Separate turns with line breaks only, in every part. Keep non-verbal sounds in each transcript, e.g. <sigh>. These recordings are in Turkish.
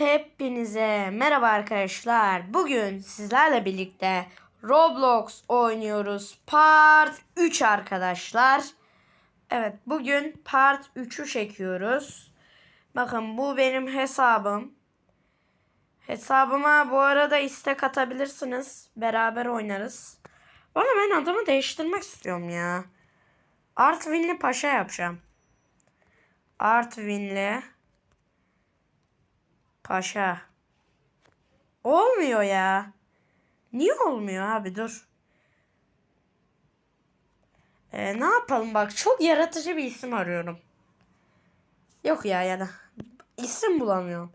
Hepinize merhaba arkadaşlar. Bugün sizlerle birlikte Roblox oynuyoruz. Part 3 arkadaşlar. Evet bugün Part 3'ü çekiyoruz. Bakın bu benim hesabım. Hesabıma bu arada istek atabilirsiniz. Beraber oynarız. Ama ben adımı değiştirmek istiyorum ya. Artvinli Paşa yapacağım. Artvinli Paşa. Olmuyor ya. Niye olmuyor abi dur. Ee, ne yapalım bak çok yaratıcı bir isim arıyorum. Yok ya ya da isim bulamıyorum.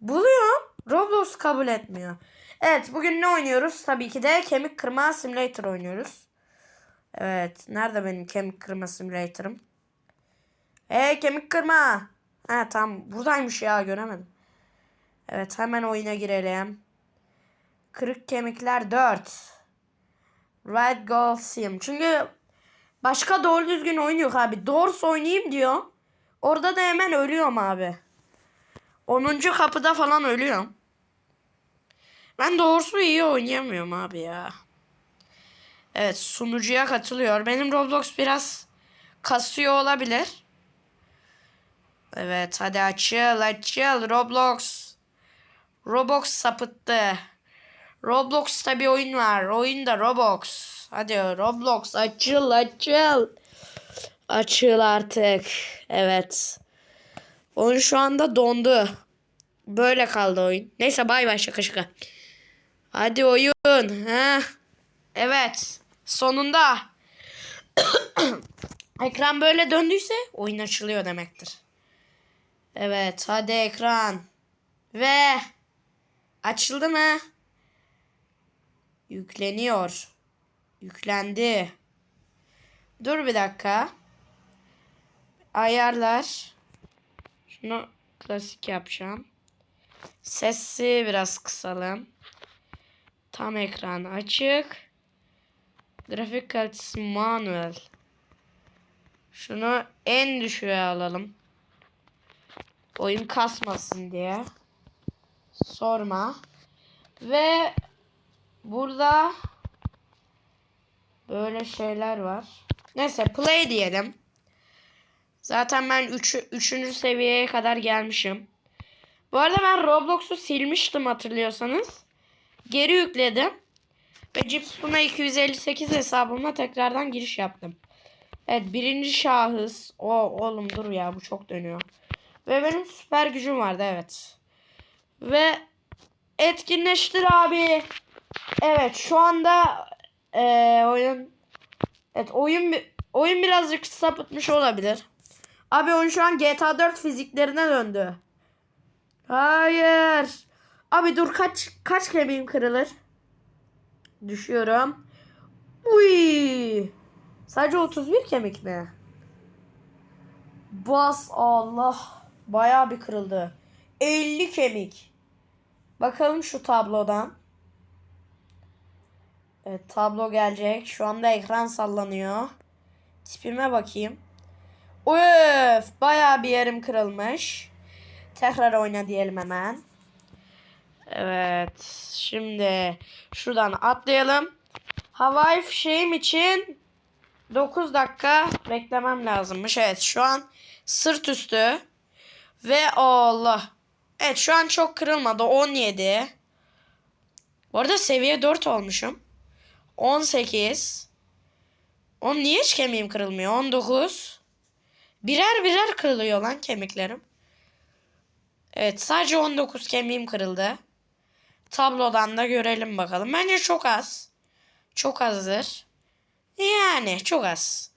Buluyorum. Roblox kabul etmiyor. Evet bugün ne oynuyoruz? Tabii ki de kemik kırma simulator oynuyoruz. Evet. Nerede benim kemik kırma simülatörüm? Hey kemik kırma. Ha tam buradaymış ya göremedim. Evet hemen oyuna girelim. Kırık kemikler 4. Right Goal Sim. Çünkü başka doğru düzgün oyun yok abi. Doors oynayayım diyor. Orada da hemen ölüyorum abi. 10. kapıda falan ölüyorum. Ben doğrusu iyi oynayamıyorum abi ya. Evet sunucuya katılıyor. Benim Roblox biraz kasıyor olabilir. Evet hadi açıl açıl Roblox. Roblox sapıttı. Roblox'ta bir oyun var. Oyun da Roblox. Hadi Roblox açıl açıl. Açıl artık. Evet. Oyun şu anda dondu. Böyle kaldı oyun. Neyse bay bay şaka şaka. Hadi oyun. Ha. Evet. Sonunda. <coughs> ekran böyle döndüyse oyun açılıyor demektir. Evet hadi ekran. Ve açıldı mı? Yükleniyor. Yüklendi. Dur bir dakika. Ayarlar. Şunu klasik yapacağım. Sesi biraz kısalım. Tam ekran açık. Grafik kalitesi manuel. Şunu en düşüğe alalım. Oyun kasmasın diye. Sorma. Ve burada böyle şeyler var. Neyse play diyelim. Zaten ben 3. Üç, 3. seviyeye kadar gelmişim. Bu arada ben Roblox'u silmiştim hatırlıyorsanız. Geri yükledim. Ve Cipspun'a 258 hesabımla tekrardan giriş yaptım. Evet birinci şahıs. O oğlum dur ya bu çok dönüyor. Ve benim süper gücüm vardı evet. Ve etkinleştir abi. Evet şu anda e, oyun Evet oyun oyun birazcık sapıtmış olabilir. Abi oyun şu an GTA 4 fiziklerine döndü. Hayır. Abi dur kaç kaç kemiğim kırılır? Düşüyorum. Uy. Sadece 31 kemik mi? Bas Allah. Bayağı bir kırıldı. 50 kemik. Bakalım şu tablodan. Evet tablo gelecek. Şu anda ekran sallanıyor. Tipime bakayım. Öf bayağı bir yerim kırılmış. Tekrar oyna diyelim hemen. Evet. Şimdi şuradan atlayalım. Havai fişeğim için 9 dakika beklemem lazımmış. Evet şu an sırt üstü. Ve Allah. Evet şu an çok kırılmadı. 17. Bu arada seviye 4 olmuşum. 18. On niye hiç kemiğim kırılmıyor? 19. Birer birer kırılıyor lan kemiklerim. Evet sadece 19 kemiğim kırıldı. Tablodan da görelim bakalım. Bence çok az. Çok azdır. Yani çok az.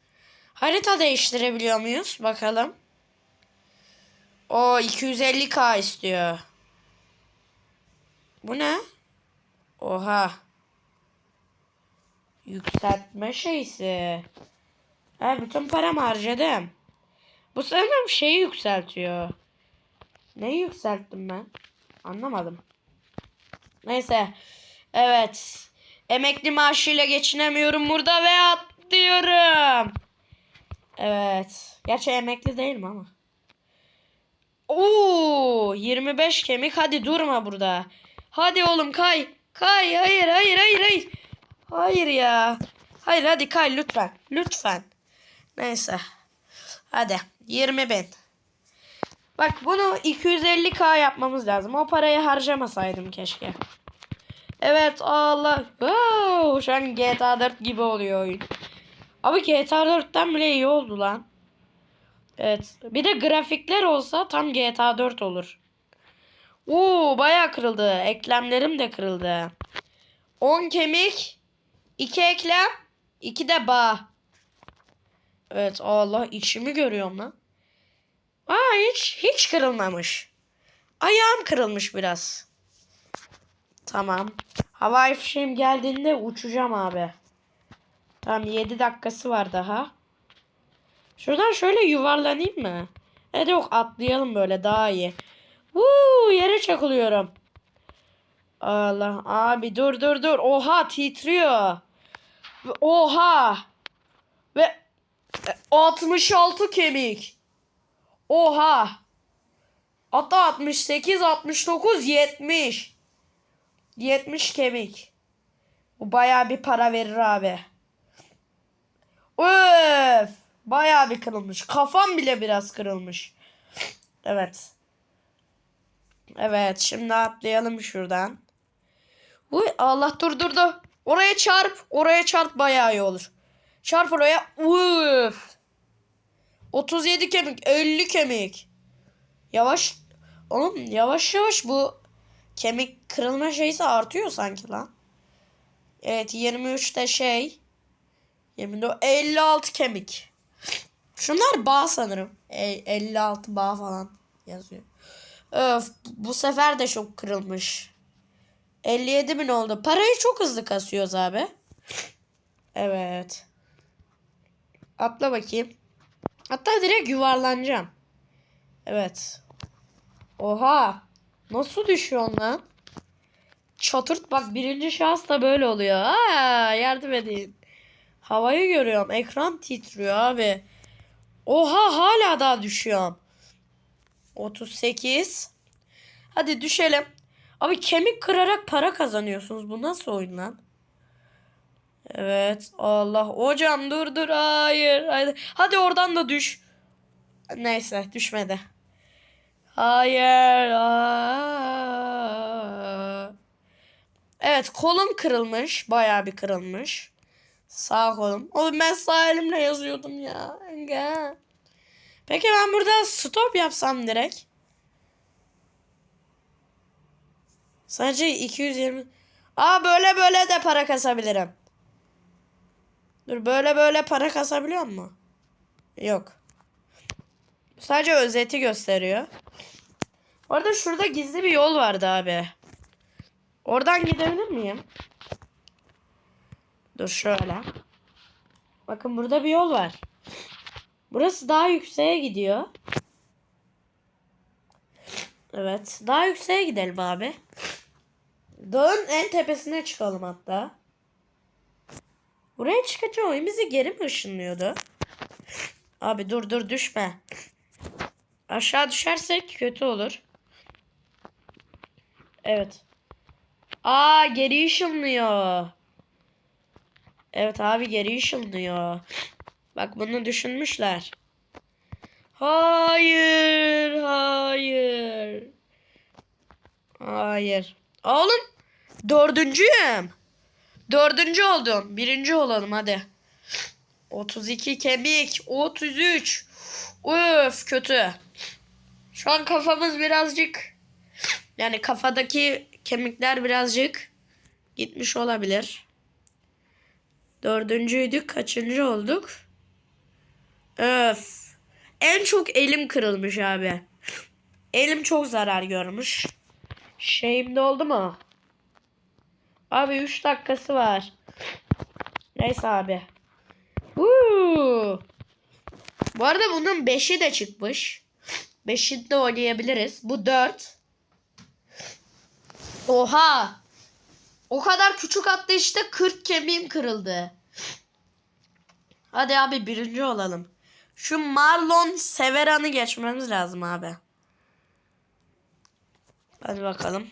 Harita değiştirebiliyor muyuz? Bakalım. O 250k istiyor. Bu ne? Oha. Yükseltme şeysi. Ha, bütün paramı harcadım. Bu sanırım şeyi yükseltiyor. Neyi yükselttim ben? Anlamadım. Neyse. Evet. Emekli maaşıyla geçinemiyorum burada ve atlıyorum. Evet. Gerçi emekli değilim ama. Oo 25 kemik hadi durma burada. Hadi oğlum kay. Kay hayır hayır hayır hayır. Hayır ya. Hayır hadi kay lütfen. Lütfen. Neyse. Hadi 20 bin. Bak bunu 250k yapmamız lazım. O parayı harcamasaydım keşke. Evet Allah. Wow, şu an GTA 4 gibi oluyor oyun. Abi GTA 4'ten bile iyi oldu lan. Evet. Bir de grafikler olsa tam GTA 4 olur. Oo bayağı kırıldı. Eklemlerim de kırıldı. 10 kemik, 2 eklem, 2 de bağ. Evet Allah içimi görüyorum lan. Aa hiç hiç kırılmamış. Ayağım kırılmış biraz. Tamam. Havai fişeğim geldiğinde uçacağım abi. Tamam 7 dakikası var daha. Şuradan şöyle yuvarlanayım mı? Evet yok atlayalım böyle daha iyi. Woo, yere çakılıyorum. Allah abi dur dur dur. Oha titriyor. Oha. Ve 66 kemik. Oha. Hatta 68, 69, 70. 70 kemik. Bu bayağı bir para verir abi. Öf. Bayağı bir kırılmış. Kafam bile biraz kırılmış. Evet. Evet şimdi atlayalım şuradan. Uy Allah dur dur dur. Oraya çarp. Oraya çarp bayağı iyi olur. Çarp oraya. Uf. 37 kemik. 50 kemik. Yavaş. Oğlum yavaş yavaş bu kemik kırılma şeysi artıyor sanki lan. Evet 23'te şey. 24 56 kemik. Şunlar bağ sanırım. E, 56 bağ falan yazıyor. Öf bu sefer de çok kırılmış. 57 bin oldu. Parayı çok hızlı kasıyoruz abi. Evet. Atla bakayım. Hatta direkt yuvarlanacağım. Evet. Oha. Nasıl düşüyorsun lan? Çatırt bak birinci şahıs da böyle oluyor. Aa, yardım edin. Havayı görüyorum. Ekran titriyor abi. Oha hala daha düşüyorum. 38. Hadi düşelim. Abi kemik kırarak para kazanıyorsunuz. Bu nasıl oyun lan? Evet. Allah. Hocam dur dur. Hayır. Hayır. Hadi oradan da düş. Neyse düşmedi. Hayır. Aa. Evet kolum kırılmış. Bayağı bir kırılmış. Sağ kolum. Oğlum ben sağ elimle yazıyordum ya. Enge. Peki ben burada stop yapsam direkt. Sadece 220. Aa böyle böyle de para kasabilirim. Dur böyle böyle para kasabiliyor mu? Yok. Sadece özeti gösteriyor. Orada şurada gizli bir yol vardı abi. Oradan gidebilir miyim? Dur şöyle. Bakın burada bir yol var. Burası daha yükseğe gidiyor. Evet. Daha yükseğe gidelim abi. Dağın en tepesine çıkalım hatta. Buraya çıkınca oyun bizi geri mi ışınlıyordu? Abi dur dur düşme. Aşağı düşersek kötü olur. Evet. Aa geri ışınlıyor. Evet abi geri ışınlıyor. Bak bunu düşünmüşler. Hayır, hayır. Hayır. Oğlum dördüncüyüm. Dördüncü oldum. Birinci olalım hadi. 32 kemik. 33. Öf kötü. Şu an kafamız birazcık yani kafadaki kemikler birazcık gitmiş olabilir. Dördüncüydük. Kaçıncı olduk? Öf. En çok elim kırılmış abi. Elim çok zarar görmüş. Şeyim de oldu mu? Abi 3 dakikası var. Neyse abi. Uuu. Bu arada bunun 5'i de çıkmış. 5'i de oynayabiliriz. Bu 4. Oha. O kadar küçük attı işte 40 kemiğim kırıldı. Hadi abi birinci olalım. Şu Marlon Severan'ı geçmemiz lazım abi. Hadi bakalım.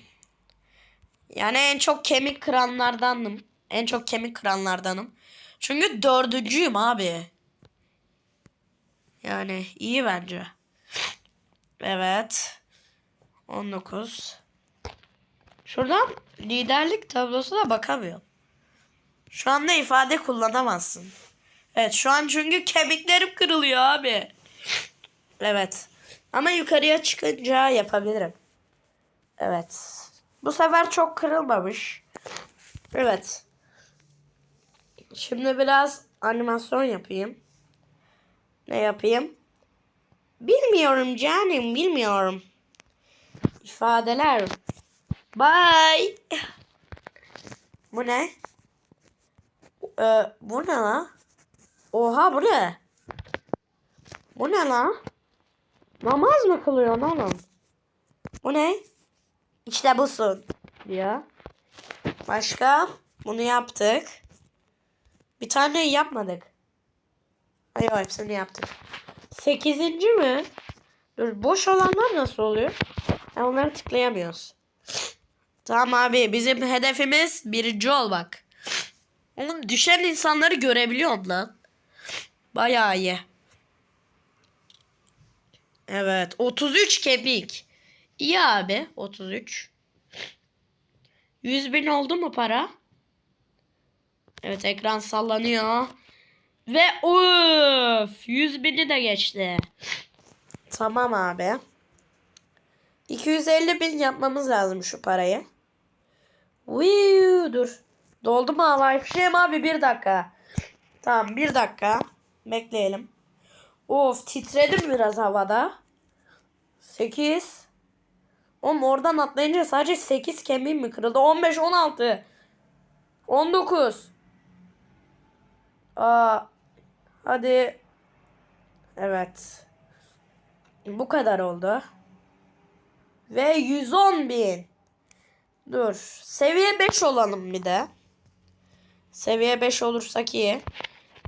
Yani en çok kemik kıranlardanım. En çok kemik kıranlardanım. Çünkü dördüncüyüm abi. Yani iyi bence. Evet. 19. Şuradan liderlik tablosuna bakamıyorum. Şu anda ifade kullanamazsın. Evet şu an çünkü kemiklerim kırılıyor abi. Evet. Ama yukarıya çıkınca yapabilirim. Evet. Bu sefer çok kırılmamış. Evet. Şimdi biraz animasyon yapayım. Ne yapayım? Bilmiyorum canım, bilmiyorum. İfadeler. Bye. Bu ne? Ee, bu ne lan? Oha bu ne? Bu ne lan? Namaz mı kılıyorsun oğlum? Bu ne? İşte busun. Ya. Başka? Bunu yaptık. Bir tane yapmadık. Ay yok hepsini yaptık. Sekizinci mi? Dur boş olanlar nasıl oluyor? Ha, onları tıklayamıyoruz. Tamam abi bizim hedefimiz birinci olmak. Oğlum düşen insanları görebiliyorum lan. Bayağı iyi. Evet 33 kemik. İyi abi 33. 100 bin oldu mu para? Evet ekran sallanıyor. Ve öf 100 bini de geçti. Tamam abi. 250 bin yapmamız lazım şu parayı. Viu, dur. Doldu mu havai fişeğim abi bir dakika. Tamam bir dakika. Bekleyelim. Of titredim biraz havada. 8. Oğlum oradan atlayınca sadece 8 kemiğim mi kırıldı? 15, 16. 19. Aa, hadi. Evet. Bu kadar oldu. Ve 110 bin. Dur. Seviye 5 olalım bir de. Seviye 5 olursak iyi.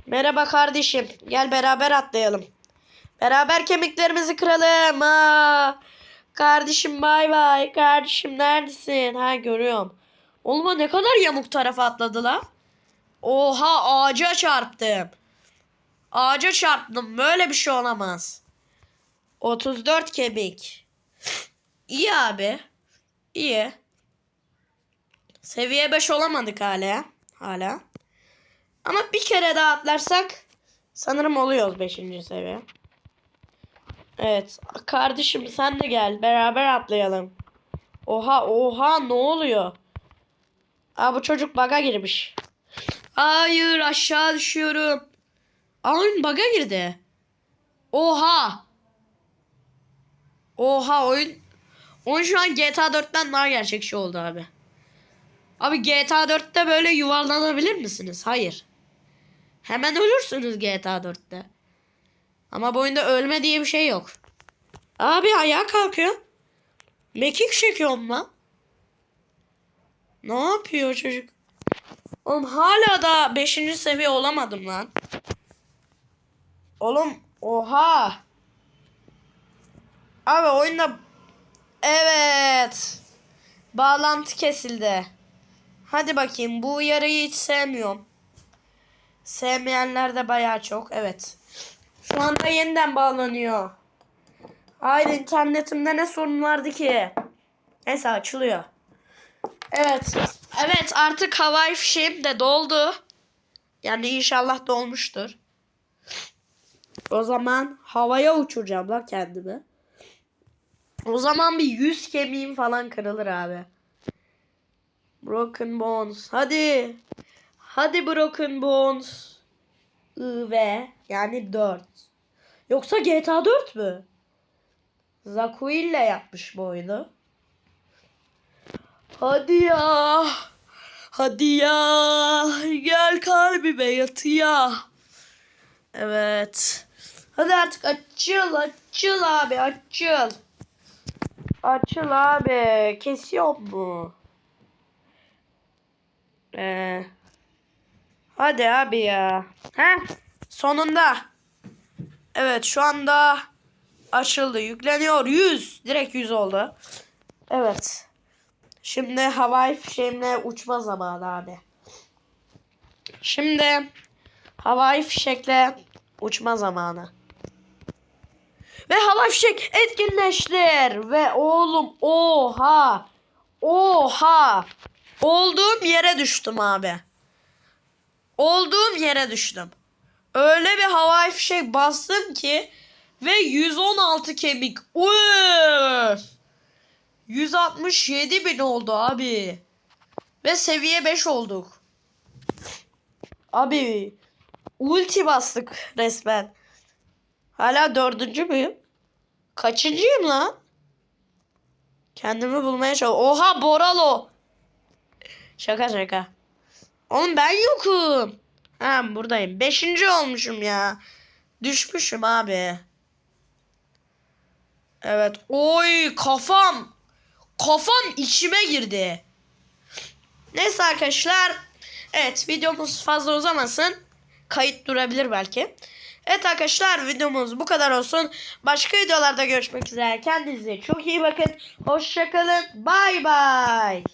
Merhaba kardeşim. Gel beraber atlayalım. Beraber kemiklerimizi kıralım. Aa, kardeşim bay bay. Kardeşim neredesin? Ha görüyorum. Oğlum ne kadar yamuk tarafa atladı la. Oha ağaca çarptım. Ağaca çarptım. Böyle bir şey olamaz. 34 kemik. İyi abi. İyi. Seviye 5 olamadık hala. Hala. Ama bir kere daha atlarsak sanırım oluyoruz 5. seviye. Evet. Kardeşim sen de gel. Beraber atlayalım. Oha oha ne oluyor? Aa bu çocuk baga girmiş. Hayır aşağı düşüyorum. Aa oyun baga girdi. Oha. Oha oyun. Oyun şu an GTA 4'ten daha gerçekçi oldu abi. Abi GTA 4'te böyle yuvarlanabilir misiniz? Hayır. Hemen ölürsünüz GTA 4'te. Ama bu oyunda ölme diye bir şey yok. Abi ayağa kalkıyor. Mekik çekiyorum lan. Ne yapıyor çocuk? Oğlum hala da 5. seviye olamadım lan. Oğlum oha. Abi oyunda evet. Bağlantı kesildi. Hadi bakayım bu uyarıyı hiç sevmiyorum. Sevmeyenler de bayağı çok. Evet. Şu anda yeniden bağlanıyor. Hayır internetimde ne sorun vardı ki? Neyse açılıyor. Evet. Evet artık havai fişeğim de doldu. Yani inşallah dolmuştur. O zaman havaya uçuracağım lan kendimi. O zaman bir yüz kemiğim falan kırılır abi. Broken Bones. Hadi. Hadi Broken Bones. I ve yani 4. Yoksa GTA 4 mü? Zakuille yapmış bu oyunu. Hadi ya. Hadi ya. Gel kalbime yatı ya. Evet. Hadi artık açıl açıl abi açıl. Açıl abi. Kesiyor mu? Ee, hadi abi ya. He? Sonunda. Evet şu anda açıldı. Yükleniyor. 100. Direkt 100 oldu. Evet. Şimdi havai fişeğimle uçma zamanı abi. Şimdi havai fişekle uçma zamanı. Ve havai fişek etkinleştir. Ve oğlum oha. Oha. Olduğum yere düştüm abi. Olduğum yere düştüm. Öyle bir havai fişek bastım ki ve 116 kemik. Üf. 167 bin oldu abi. Ve seviye 5 olduk. Abi ulti bastık resmen. Hala dördüncü müyüm? Kaçıncıyım lan? Kendimi bulmaya çalışıyorum. Oha Boralo. Şaka şaka. Oğlum ben yokum. Ha buradayım. Beşinci olmuşum ya. Düşmüşüm abi. Evet. Oy kafam. Kafam içime girdi. Neyse arkadaşlar. Evet videomuz fazla uzamasın. Kayıt durabilir belki. Evet arkadaşlar videomuz bu kadar olsun. Başka videolarda görüşmek üzere. Kendinize çok iyi bakın. Hoşçakalın. Bay bay.